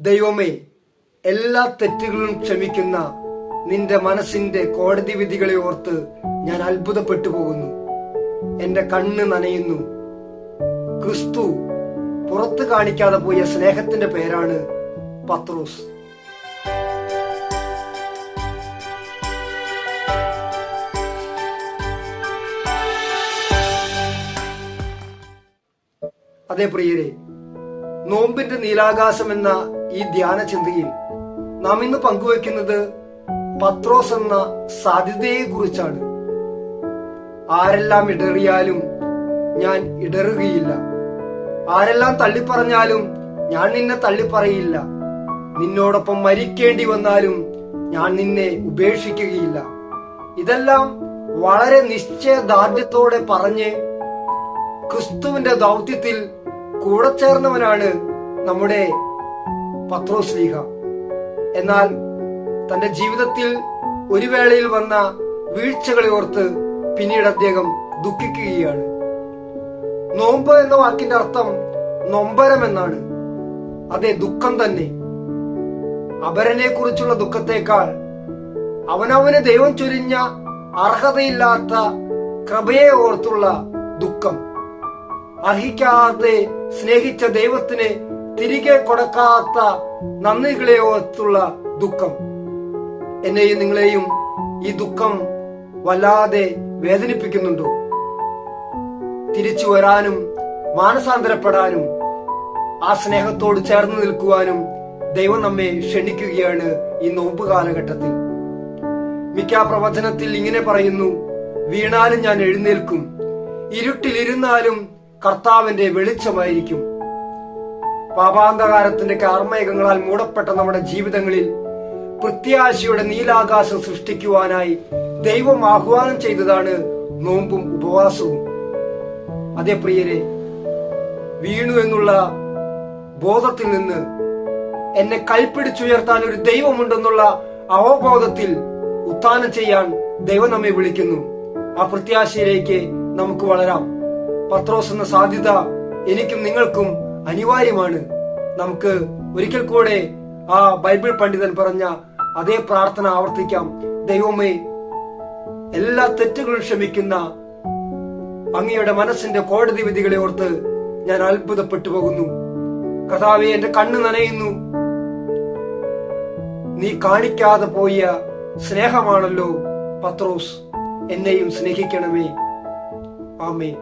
ദൈവമേ എല്ലാ തെറ്റുകളും ക്ഷമിക്കുന്ന നിന്റെ മനസ്സിന്റെ കോടതി വിധികളെ ഓർത്ത് ഞാൻ അത്ഭുതപ്പെട്ടു പോകുന്നു. എന്റെ കണ്ണ് നനയുന്നു. ക്രിസ്തു പുറത്തു കാണിക്കാതെ പോയ സ്നേഹത്തിന്റെ പേരാണ് പത്രോസ്. അതേ പ്രിയരെ നോമ്പിന്റെ നീലാകാശം എന്ന ഈ ധ്യാന ചിന്തയിൽ നാം ഇന്ന് പങ്കുവെക്കുന്നത് പത്രോസ് എന്ന സാധ്യതയെ കുറിച്ചാണ് ആരെല്ലാം ഇടറിയാലും ഞാൻ ഇടറുകയില്ല. ആരെല്ലാം തള്ളിപ്പറഞ്ഞാലും ഞാൻ നിന്നെ തള്ളിപ്പറയില്ല. നിന്നോടൊപ്പം മരിക്കേണ്ടി വന്നാലും ഞാൻ നിന്നെ ഉപേക്ഷിക്കുകയില്ല. ഇതെല്ലാം വളരെ നിശ്ചയദാർഢ്യത്തോടെ പറഞ്ഞ് ക്രിസ്തുവിന്റെ ദൗത്യത്തിൽ കൂടെ ചേർന്നവനാണ് നമ്മുടെ പത്രോസ് ലീഹ. എന്നാൽ തന്റെ ജീവിതത്തിൽ ഒരു വേളയിൽ വന്ന വീഴ്ചകളെ ഓർത്ത് പിന്നീട് അദ്ദേഹം ദുഃഖിക്കുകയാണ്. നോമ്പ് എന്ന വാക്കിന്റെ അർത്ഥം നൊമ്പരം എന്നാണ് അതെ ദുഃഖം തന്നെ. അപരനെ കുറിച്ചുള്ള ദുഃഖത്തേക്കാൾ അവനവന് ദൈവം ചൊരിഞ്ഞ അർഹതയില്ലാത്ത കൃപയെ ഓർത്തുള്ള ദുഃഖം. അർഹിക്കാതെ സ്നേഹിച്ച ദൈവത്തിന് തിരികെ കൊടുക്കാത്ത നന്ദികളെ ഓർത്തുള്ള ദുഃഖം. എന്നെയും നിങ്ങളെയും ഈ ദുഃഖം വല്ലാതെ വേദനിപ്പിക്കുന്നുണ്ടോ? തിരിച്ചു വരാനും മാനസാന്തരപ്പെടാനും ആ സ്നേഹത്തോട് ചേർന്ന് നിൽക്കുവാനും ദൈവം നമ്മെ ക്ഷണിക്കുകയാണ് ഈ നോമ്പ് കാലഘട്ടത്തിൽ. മിക്ക പ്രവചനത്തിൽ ഇങ്ങനെ പറയുന്നു വീണാലും ഞാൻ എഴുന്നേൽക്കും ഇരുട്ടിലിരുന്നാലും കർത്താവിന്റെ വെളിച്ചമായിരിക്കും. പാപാന്തകാരത്തിന്റെ കാർമേഘങ്ങളാൽ മൂടപ്പെട്ട നമ്മുടെ ജീവിതങ്ങളിൽ പ്രത്യാശയുടെ നീലാകാശം സൃഷ്ടിക്കുവാനായി ദൈവം ആഹ്വാനം ചെയ്തതാണ് നോമ്പും ഉപവാസവും. അതേ പ്രിയരെ വീണു എന്നുള്ള ബോധത്തിൽ നിന്ന് എന്നെ കൈപ്പിടിച്ചുയർത്താൻ ഒരു ദൈവമുണ്ടെന്നുള്ള അവബോധത്തിൽ ഉത്ഥാനം ചെയ്യാൻ ദൈവം നമ്മെ വിളിക്കുന്നു. ആ പ്രത്യാശയിലേക്ക് നമുക്ക് വളരാം. പത്രോസ് എന്ന സാധ്യത എനിക്കും നിങ്ങൾക്കും അനിവാര്യമാണ്. നമുക്ക് ഒരിക്കൽ കൂടെ ആ ബൈബിൾ പണ്ഡിതൻ പറഞ്ഞ അതേ പ്രാർത്ഥന ആവർത്തിക്കാം. ദൈവമേ എല്ലാ തെറ്റുകളും ക്ഷമിക്കുന്ന അങ്ങയുടെ മനസ്സിന്റെ കോടതി വിധികളെ ഓർത്ത് ഞാൻ അത്ഭുതപ്പെട്ടു പോകുന്നു. കഥാവെ എന്റെ കണ്ണ് നനയുന്നു. നീ കാണിക്കാതെ പോയ സ്നേഹമാണല്ലോ പത്രോസ്. എന്നെയും സ്നേഹിക്കണമേ. ആമേ